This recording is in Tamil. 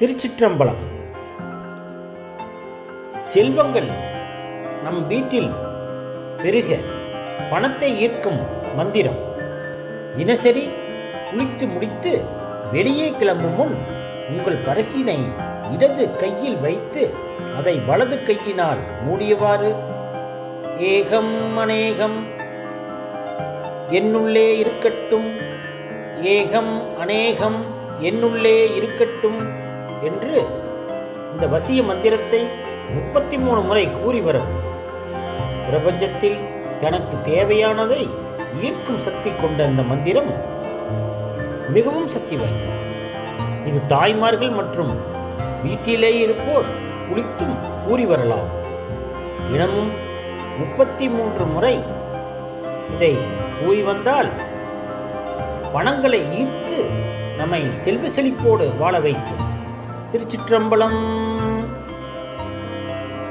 திருச்சிற்றம்பலம். செல்வங்கள் நம் வீட்டில் பெருக பணத்தை ஈர்க்கும் மந்திரம். தினசரி குளித்து முடித்து வெளியே கிளம்பும் முன் உங்கள் பரிசினை இடது கையில் வைத்து அதை வலது கையினால் மூடியவாறு ஏகம் அநேகம் என்னுள்ளே இருக்கட்டும் ஏகம் அநேகம் என்னுள்ளே இருக்கட்டும் என்று இந்த வசிய மந்திரத்தை முப்பத்தி மூணு முறை கூறி வரும். பிரபஞ்சத்தில் தனக்கு தேவையானதை ஈர்க்கும் சக்தி கொண்ட இந்த மந்திரம் மிகவும் சக்தி வாய்ந்தது. இது தாய்மார்கள் மற்றும் வீட்டிலே இருப்போர் குளித்தும் கூறி வரலாம். தினமும் முப்பத்தி மூன்று முறை இதை கூறி வந்தால் பணங்களை ஈர்த்து நம்மை செல்வ செழிப்போடு வாழ வைக்கும். திருச்சிற்றம்பலம்.